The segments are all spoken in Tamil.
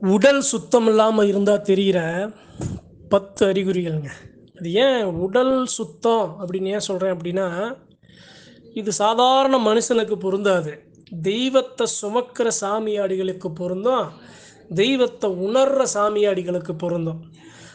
உடல் சுத்தம் இல்லாமல் இருந்தால் தெரிகிற பத்து அறிகுறிகள்ங்க. அது ஏன் உடல் சுத்தம் அப்படின்னு ஏன் சொல்கிறேன் அப்படின்னா இது சாதாரண மனுஷனுக்கு பொருந்தாது. தெய்வத்தை சுமக்கிற சாமியாடிகளுக்கு பொருந்தும் தெய்வத்தை உணர்ற சாமியாடிகளுக்கு பொருந்தும்.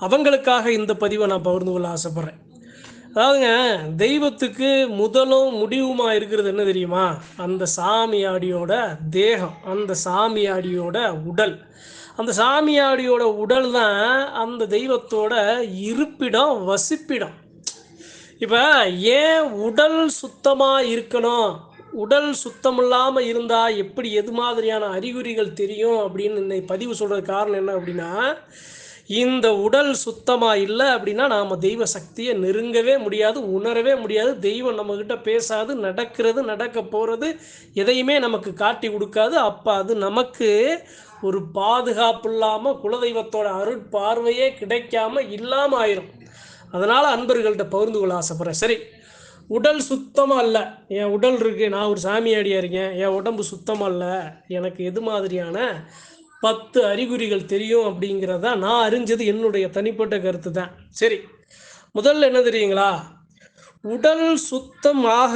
அவங்களுக்காக இந்த பதிவை நான் பகிர்ந்து கொள்ள ஆசைப்பட்றேன். அதாவதுங்க தெய்வத்துக்கு முதலும் முடிவுமா இருக்கிறது என்ன தெரியுமா? அந்த சாமியாடியோட தேகம் அந்த சாமியாடியோட உடல். அந்த சாமியாடியோட உடல் தான் அந்த தெய்வத்தோட இருப்பிடம் வசிப்பிடம். இப்போ ஏன் உடல் சுத்தமாக இருக்கணும்? உடல் சுத்தம் இல்லாமல் இருந்தால் எப்படி எது மாதிரியான அறிகுறிகள் தெரியும் அப்படின்னு இன்னைக்கு பதிவு சொல்கிற காரணம் என்ன அப்படின்னா இந்த உடல் சுத்தமாக இல்லை அப்படின்னா நாம் தெய்வ சக்தியை நெருங்கவே முடியாது உணரவே முடியாது தெய்வம் நம்மக்கிட்ட பேசாது நடக்கிறது நடக்க போகிறது எதையுமே நமக்கு காட்டி கொடுக்காது. அப்போ அது நமக்கு ஒரு பாதுகாப்பு இல்லாமல் குலதெய்வத்தோட அருட்பார்வையே கிடைக்காம இல்லாமல் ஆயிரும். அதனால் அன்பர்கள்ட்ட பகிர்ந்து கொள்ள ஆசைப்பட்றேன். சரி உடல் சுத்தமாக இல்லை. என் உடல் இருக்குது நான் ஒரு சாமியாடியாக இருக்கேன். என் உடம்பு சுத்தமாக இல்லை. எனக்கு எது மாதிரியான பத்து அறிகுறிகள் தெரியும் அப்படிங்கிறத நான் அறிஞ்சது என்னுடைய தனிப்பட்ட கருத்து தான் சரி முதல்ல என்ன தெரியுங்களா? உடல் சுத்தமாக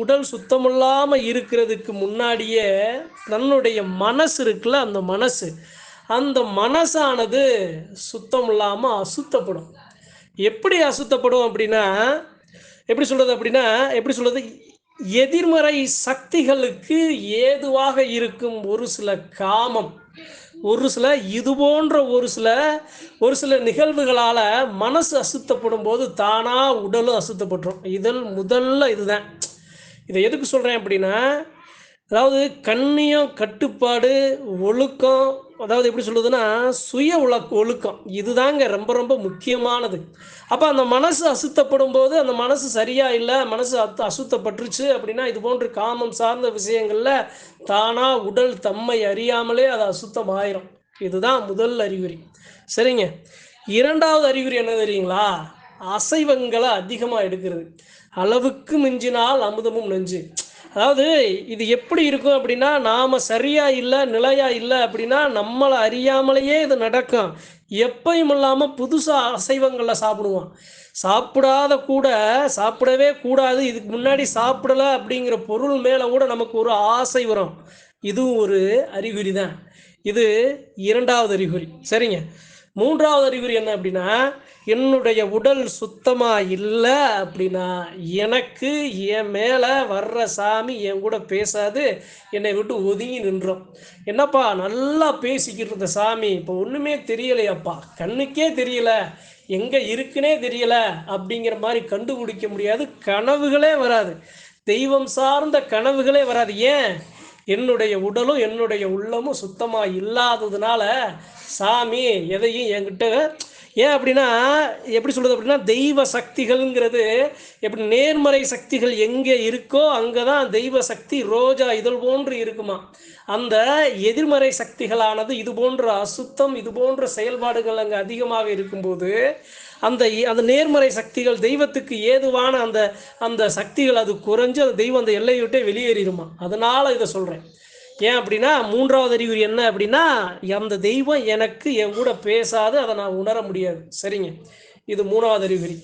உடல் சுத்தமில்லாமல் இருக்கிறதுக்கு முன்னாடியே தன்னுடைய மனசு இருக்குல்ல அந்த மனசு. அந்த மனசானது சுத்தம் இல்லாமல் அசுத்தப்படும். எப்படி அசுத்தப்படும் அப்படின்னா எப்படி சொல்கிறது அப்படின்னா எப்படி சொல்கிறது எதிர்மறை சக்திகளுக்கு ஏதுவாக இருக்கும் ஒரு சில காமம். ஒரு சில இது போன்ற ஒரு சில ஒரு சில நிகழ்வுகளால் மனசு அசுத்தப்படும் போது தானாக உடலும் அசுத்தப்பட்டுரும். இதில் முதல்ல இதுதான். இதை எதுக்கு சொல்கிறேன் அப்படின்னா அதாவது கண்ணியம் கட்டுப்பாடு ஒழுக்கம் அதாவது எப்படி சொல்லுதுன்னா சுய உல ஒழுக்கம். இதுதாங்க ரொம்ப ரொம்ப முக்கியமானது. அப்போ அந்த மனசு அசுத்தப்படும் போது அந்த மனசு சரியாக இல்லை மனசு அத்து அசுத்தப்பட்டுருச்சு அப்படின்னா இது போன்ற காமம் சார்ந்த விஷயங்களில் தானாக உடல் தம்மை அறியாமலே அது அசுத்தம் ஆயிரும் இதுதான் முதல் அறிகுறி. சரிங்க. இரண்டாவது அறிகுறி என்ன தெரியுங்களா? அசைவங்களை அதிகமாக எடுக்கிறது. அளவுக்கு மிஞ்சினால் அமுதமும் நெஞ்சு. அதாவது இது எப்படி இருக்கும் அப்படின்னா நாம் சரியாக இல்லை நிலையாக இல்லை அப்படின்னா நம்மளை அறியாமலேயே இது நடக்கும். எப்பயும் இல்லாமல் புதுசாக அசைவங்களில் சாப்பிடுவோம். சாப்பிடாத கூட சாப்பிடவே கூடாது. இதுக்கு முன்னாடி சாப்பிடலை அப்படிங்கிற பொருள் மேலே கூட நமக்கு ஒரு ஆசை வரும். இதுவும் ஒரு அறிகுறி தான் இது இரண்டாவது அறிகுறி. சரிங்க? மூன்றாவது அறிகுறி என்ன அப்படின்னா என்னுடைய உடல் சுத்தமாக இல்லை அப்படின்னா எனக்கு என் மேலே வர்ற சாமி என் கூட பேசாது என்னை விட்டு ஒதுங்கி நின்றோம். என்னப்பா நல்லா பேசிக்கிட்டு இருந்த சாமி இப்போ ஒன்றுமே தெரியலையாப்பா. கண்ணுக்கே தெரியல எங்கே இருக்குன்னே தெரியல அப்படிங்கிற மாதிரி கண்டுபிடிக்க முடியாது கனவுகளே வராது. தெய்வம் சார்ந்த கனவுகளே வராது. ஏன்? என்னுடைய உடலும் என்னுடைய உள்ளமும் சுத்தமாக இல்லாததுனால சாமி எதையும் என்கிட்ட ஏன் அப்படின்னா எப்படி சொல்கிறது அப்படின்னா தெய்வ சக்திகள்ங்கிறது எப்படி நேர்மறை சக்திகள் எங்கே இருக்கோ அங்கே தான் தெய்வ சக்தி ரோஜா இதழ் போன்று இருக்குமா. அந்த எதிர்மறை சக்திகளானது இது போன்ற அசுத்தம் இது போன்ற செயல்பாடுகள் அங்கே அதிகமாக இருக்கும்போது அந்த அந்த நேர்மறை சக்திகள் தெய்வத்துக்கு ஏதுவான அந்த அந்த சக்திகள் அது குறைஞ்சு அந்த தெய்வம் அந்த எல்லையை விட்டே வெளியேறிடுமா. அதனால் இதை சொல்கிறேன் ஏன் அப்படின்னா மூன்றாவது அறிகுறி என்ன அப்படின்னா அந்த தெய்வம் எனக்கு என் கூட பேசாது அதை நான் உணர முடியாது. சரிங்க. இது மூணாவது அறிகுறி.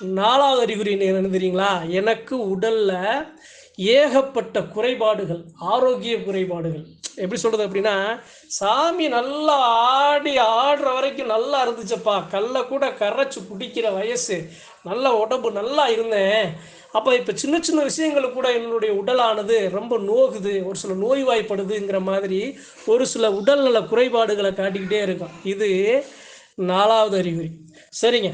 நாலாவது அறிகுறி என்ன தெரியுங்களா? எனக்கு உடல்ல ஏகப்பட்ட குறைபாடுகள் ஆரோக்கிய குறைபாடுகள். எப்படி சொல்கிறது அப்படின்னா சாமி நல்லா ஆடி ஆடுற வரைக்கும் நல்லா இருந்துச்சப்பா. கல்லை கூட கரைச்சி குடிக்கிற வயசு. நல்ல உடம்பு நல்லா இருந்தேன். அப்போ இப்போ சின்ன சின்ன விஷயங்கள் கூட என்னுடைய உடலானது ரொம்ப நோகுது. ஒரு சில நோய்வாய்ப்படுதுங்கிற மாதிரி ஒரு சில உடல்நல குறைபாடுகளை காட்டிக்கிட்டே இருக்கும். இது நாலாவது அறிகுறி. சரிங்க.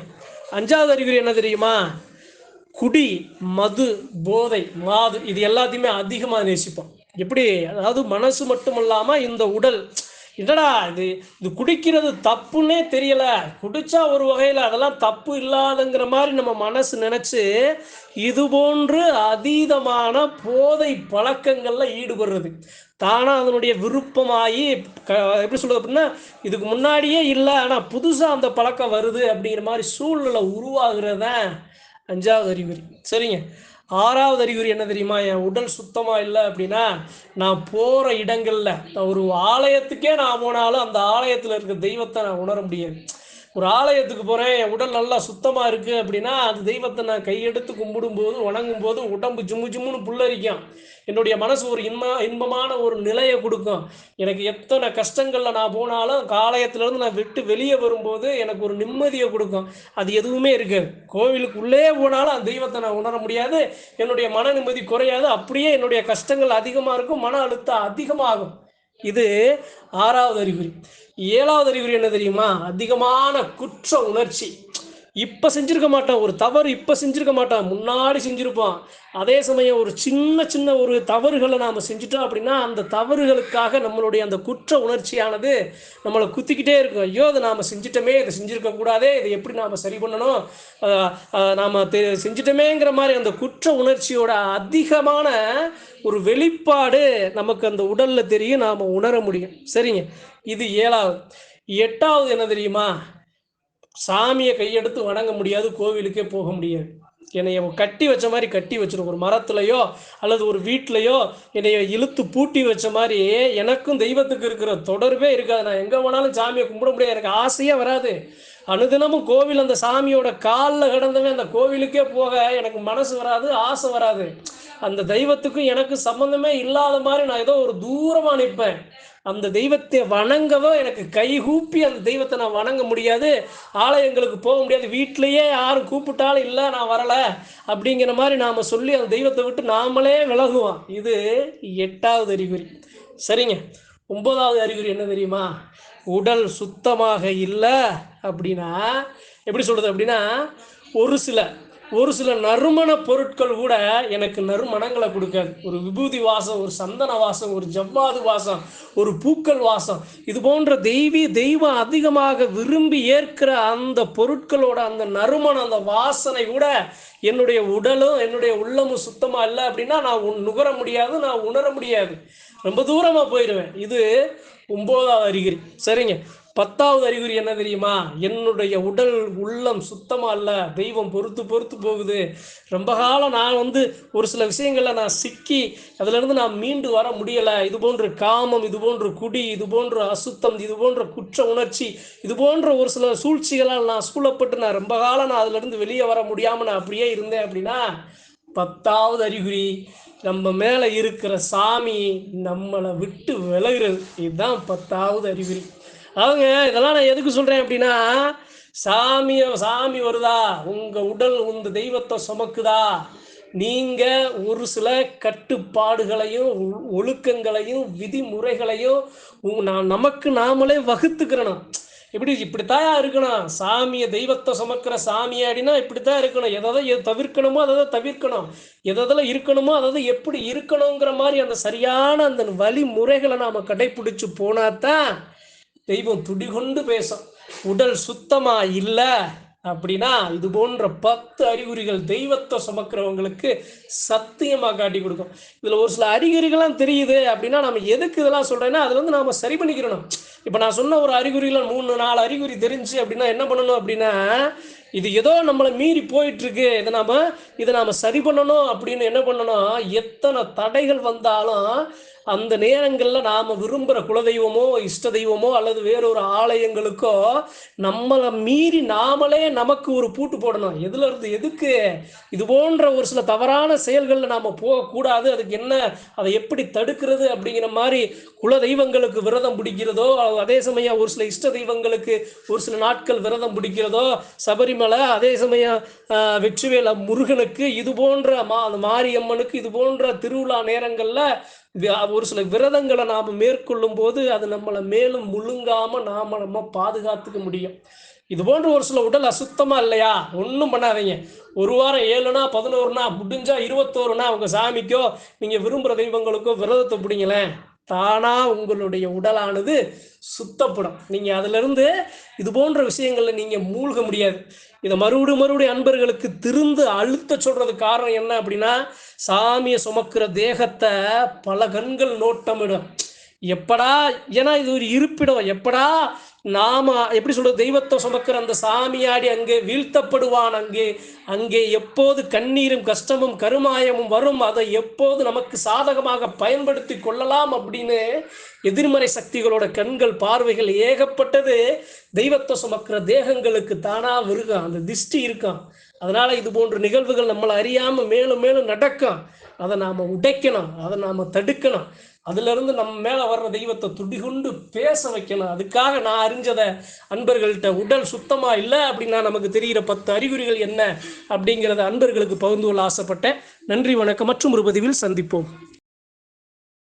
அஞ்சாவது அறிகுறி என்ன தெரியுமா? குடி மது போதை மாது இது எல்லாத்தையுமே அதிகமாக நேசிப்போம். எப்படி? அதாவது மனசு மட்டும் இல்லாமல் இந்த உடல் என்னடா இது? இது குடிக்கிறது தப்புன்னே தெரியல. குடிச்சா ஒரு வகையில் அதெல்லாம் தப்பு இல்லாதங்கிற மாதிரி நம்ம மனசு நினச்சி இது போன்று அதீதமான போதை பழக்கங்களில் ஈடுபடுறது. தானாக அதனுடைய விருப்பமாகி க எப்படி சொல்கிறது அப்படின்னா இதுக்கு முன்னாடியே இல்லை ஆனால் புதுசாக அந்த பழக்கம் வருது அப்படிங்கிற மாதிரி சூழ்நிலை உருவாகிறது? தான் அஞ்சாவது அறிகுறி. சரிங்க. ஆறாவது அறிகுறி என்ன தெரியுமா? என் உடல் சுத்தமாக இல்லை அப்படின்னா நான் போகிற இடங்களில் நான் ஒரு ஆலயத்துக்கே நான் போனாலும் அந்த ஆலயத்தில் இருக்க தெய்வத்தை நான் உணர முடியாது. ஒரு ஆலயத்துக்கு போகிறேன் என் உடல் நல்லா சுத்தமாக இருக்குது அப்படின்னா அந்த தெய்வத்தை நான் கையெடுத்து கும்பிடும்போது வணங்கும் போது உடம்பு ஜும்மு ஜும்முன்னு புல்லரிக்கும். என்னுடைய மனசு ஒரு இன்ம இன்பமான ஒரு நிலையை கொடுக்கும். எனக்கு எத்தனை கஷ்டங்களில் நான் போனாலும் காலயத்திலேருந்து நான் விட்டு வெளியே வரும்போது எனக்கு ஒரு நிம்மதியை கொடுக்கும். அது எதுவுமே இருக்காது. கோவிலுக்குள்ளே போனாலும் அந்த தெய்வத்தை நான் உணர முடியாது. என்னுடைய மன நிம்மதி குறையாது. அப்படியே என்னுடைய கஷ்டங்கள் அதிகமாக இருக்கும் மன அழுத்தம் அதிகமாகும். இது ஆறாவது அறிகுறி. ஏழாவது அறிகுறி என்ன தெரியுமா? அதிகமான குற்ற உணர்ச்சி. இப்போ செஞ்சுருக்க மாட்டான். ஒரு தவறு இப்போ செஞ்சுருக்க மாட்டான். முன்னாடி செஞ்சுருப்பான். அதே சமயம் ஒரு சின்ன சின்ன ஒரு தவறுகளை நாம் செஞ்சுட்டோம் அப்படின்னா அந்த தவறுகளுக்காக நம்மளுடைய அந்த குற்ற உணர்ச்சியானது நம்மளை குத்திக்கிட்டே இருக்கும். ஐயோ அதை நாம் செஞ்சிட்டோமே இதை செஞ்சுருக்க கூடாதே இதை எப்படி நாம் சரி பண்ணணும்? நாம் தெ செஞ்சிட்டோமேங்கிற மாதிரி அந்த குற்ற உணர்ச்சியோட அதிகமான ஒரு வெளிப்பாடு நமக்கு அந்த உடலில் தெரியும். நாம் உணர முடியும். சரிங்க. இது ஏழாவது. எட்டாவது என்ன தெரியுமா? சாமியை கையெடுத்து வணங்க முடியாது கோவிலுக்கே போக முடியாது. என்னைய கட்டி வச்ச மாதிரி கட்டி வச்சிரும் ஒரு மரத்துலையோ அல்லது ஒரு வீட்லையோ என்னைய இழுத்து பூட்டி வச்ச மாதிரி எனக்கும் தெய்வத்துக்கு இருக்கிற தொடர்பே இருக்காது. நான் எங்கே போனாலும் சாமியை கும்பிட முடியாது. எனக்கு ஆசையே வராது. அனுதினமும் கோவில் அந்த சாமியோட காலில் கிடந்தவன் அந்த கோவிலுக்கே போக எனக்கு மனசு வராது ஆசை வராது. அந்த தெய்வத்துக்கும் எனக்கு சம்மந்தமே இல்லாத மாதிரி நான் ஏதோ ஒரு தூரமாக நிற்பேன். அந்த தெய்வத்தை வணங்கவோ எனக்கு கைகூப்பி அந்த தெய்வத்தை நான் வணங்க முடியாது. ஆலயங்களுக்கு போக முடியாது. வீட்டிலேயே யாரும் கூப்பிட்டாலும் இல்லை நான் வரலை. அப்படிங்கிற மாதிரி நாம் சொல்லி அந்த தெய்வத்தை விட்டு நாமளே விலகுவோம். இது எட்டாவது அறிகுறி. சரிங்க. ஒன்பதாவது அறிகுறி என்ன தெரியுமா? உடல் சுத்தமாக இல்லை அப்படின்னா எப்படி சொல்கிறது அப்படின்னா ஒரு சில ஒரு சில நறுமண பொருட்கள் கூட எனக்கு நறுமணங்களை கொடுக்காது. ஒரு விபூதி வாசம் ஒரு சந்தன வாசம் ஒரு ஜவ்வாது வாசம் ஒரு பூக்கள் வாசம். இது போன்ற தெய்வீ தெய்வம் அதிகமாக விரும்பி ஏற்கிற அந்த பொருட்களோட அந்த நறுமணம் அந்த வாசனை கூட என்னுடைய உடலும் என்னுடைய உள்ளமும் சுத்தமாக இல்லை அப்படின்னா நான் நுகர முடியாது நான் உணர முடியாது. ரொம்ப தூரமாக போயிடுவேன் இது ஒம்போதாவது அறிகுறி. சரிங்க? பத்தாவது அறிகுறி என்ன தெரியுமா? என்னுடைய உடல் உள்ளம் சுத்தமா இல்ல. தெய்வம் பொறுத்து பொறுத்து போகுது. ரொம்ப காலம் நான் வந்து ஒரு சில விஷயங்கள்ல நான் சிக்கி அதுல இருந்து நான் மீண்டு வர முடியல. இது போன்ற காமம் இது போன்ற குடி இது போன்ற அசுத்தம் இது போன்ற குற்ற உணர்ச்சி இது போன்ற ஒரு சில சூழ்ச்சிகளால் நான் சூழப்பட்டு நான் ரொம்ப காலம் நான் அதுல இருந்து வெளியே வர முடியாம நான் அப்படியே இருந்தேன் அப்படின்னா பத்தாவது அறிகுறி நம்ம மேலே இருக்கிற சாமி நம்மளை விட்டு விலகிறது. இதுதான் பத்தாவது அறிகுறி. அவங்க இதெல்லாம் நான் எதுக்கு சொல்கிறேன் அப்படின்னா சாமிய சாமி வருதா? உங்கள் உடல் உங்க தெய்வத்தை சுமக்குதா? நீங்கள் ஒரு சில கட்டுப்பாடுகளையும் ஒழுக்கங்களையும் விதிமுறைகளையும் நான் நமக்கு நாமளே வகுத்துக்கிறணும். இப்படி இப்படித்தான் இருக்கணும்? சாமியை தெய்வத்தை சுமக்கிற சாமி அப்படின்னா இப்படித்தான் இருக்கணும். எதை எது தவிர்க்கணுமோ அதை தவிர்க்கணும். எதில் இருக்கணுமோ அதாவது எப்படி இருக்கணுங்கிற மாதிரி அந்த சரியான அந்த வழிமுறைகளை நாம் கடைபிடிச்சு போனாதான் தெய்வம் துடிகொண்டு பேசும் உடல் சுத்தமா இல்லை அப்படின்னா இது போன்ற பத்து அறிகுறிகள் தெய்வத்தை சுமக்கிறவங்களுக்கு சத்தியமாக காட்டி கொடுக்கும். இதில் ஒரு சில அறிகுறிகள்லாம் தெரியுது அப்படின்னா நம்ம எதுக்கு இதெல்லாம் சொல்கிறேன்னா அது வந்து நாம் சரி பண்ணிக்கிறணும் இப்போ நான் சொன்ன ஒரு அறிகுறியில மூணு நாலு அறிகுறி தெரிஞ்சு அப்படின்னா என்ன பண்ணணும் அப்படின்னா இது ஏதோ நம்மளை மீறி போயிட்டுருக்கு. இதை நாம் இதை நாம் சரி பண்ணணும் அப்படின்னு என்ன பண்ணணும்? எத்தனை தடைகள் வந்தாலும் அந்த நேரங்களில் நாம் விரும்புகிற குலதெய்வமோ இஷ்ட தெய்வமோ அல்லது வேறொரு ஆலயங்களுக்கோ நம்மளை மீறி நாமளே நமக்கு ஒரு பூட்டு போடணும். எதுல இருந்து எதுக்கு? இது போன்ற ஒரு சில தவறான செயல்களில் நாம் போகக்கூடாது அதுக்கு என்ன அதை எப்படி தடுக்கிறது அப்படிங்கிற மாதிரி குல தெய்வங்களுக்கு விரதம் பிடிக்கிறதோ அதே சமயம் ஒரு சில இஷ்ட தெய்வங்களுக்கு ஒரு சில நாட்கள் விரதம் பிடிக்கிறதோ சபரிமலை அதே சமயம் வெற்றிவேல முருகனுக்கு இது போன்ற மா அந்த மாரியம்மனுக்கு இது போன்ற திருவிழா நேரங்களில் ஒரு சில விரதங்களை நாம் மேற்கொள்ளும் போது அது நம்மளை மேலும் முழுங்காமல் நாம் நம்ம பாதுகாத்துக்க முடியும். இது போன்ற ஒரு சில உடல் அசுத்தமாக இல்லையா? ஒன்றும் பண்ணாதீங்க. ஒரு வாரம் ஏழுனா பதினோருனா முடிஞ்சா இருபத்தோருனா உங்கள் சாமிக்கோ நீங்கள் விரும்புகிற தெய்வங்களுக்கோ விரதத்தை பிடிங்களேன். தானா உங்களுடைய உடலானது சுத்தப்படும். நீங்க அதுல இருந்து இது போன்ற விஷயங்கள்ல நீங்க மூழ்க முடியாது. இதை மறுபடியும் மறுபடியும் அன்பர்களுக்கு திருந்து அழுத்த சொல்றது காரணம் என்ன அப்படின்னா சாமியை சுமக்கிற தேகத்தை பல கண்கள் நோட்டமிடும். எப்படா ஏன்னா இது ஒரு இருப்பிடம். எப்படா நாம எப்படி சொல்றது தெய்வத்தை சுமக்கிற அந்த சாமியாடி அங்கே வீழ்த்தப்படுவான் அங்கே. அங்கே எப்போது கண்ணீரும் கஷ்டமும் கருமாயமும் வரும் அதை எப்போது நமக்கு சாதகமாக பயன்படுத்தி கொள்ளலாம் அப்படின்னு எதிர்மறை சக்திகளோட கண்கள் பார்வைகள் ஏகப்பட்டது. தெய்வத்தை சுமக்கிற தேகங்களுக்கு தானா வருகும் அந்த திஷ்டி இருக்கும். அதனால இது போன்ற நிகழ்வுகள் நம்மளை அறியாம மேலும் மேலும் நடக்கும். அதை நாம் உடைக்கணும் அதை நாம் தடுக்கணும். அதுலேருந்து நம்ம மேலே வர்ற தெய்வத்தை துடிகுண்டு பேச வைக்கணும். அதுக்காக நான் அறிஞ்சதை அன்பர்கள்ட்ட உடல் சுத்தமாக இல்லை அப்படின்னா நமக்கு தெரிகிற பத்து அறிகுறிகள் என்ன அப்படிங்கிறத அன்பர்களுக்கு பகிர்ந்து கொள்ள ஆசைப்பட்டேன். நன்றி வணக்கம். மற்றும் ஒரு பதிவில் சந்திப்போம்.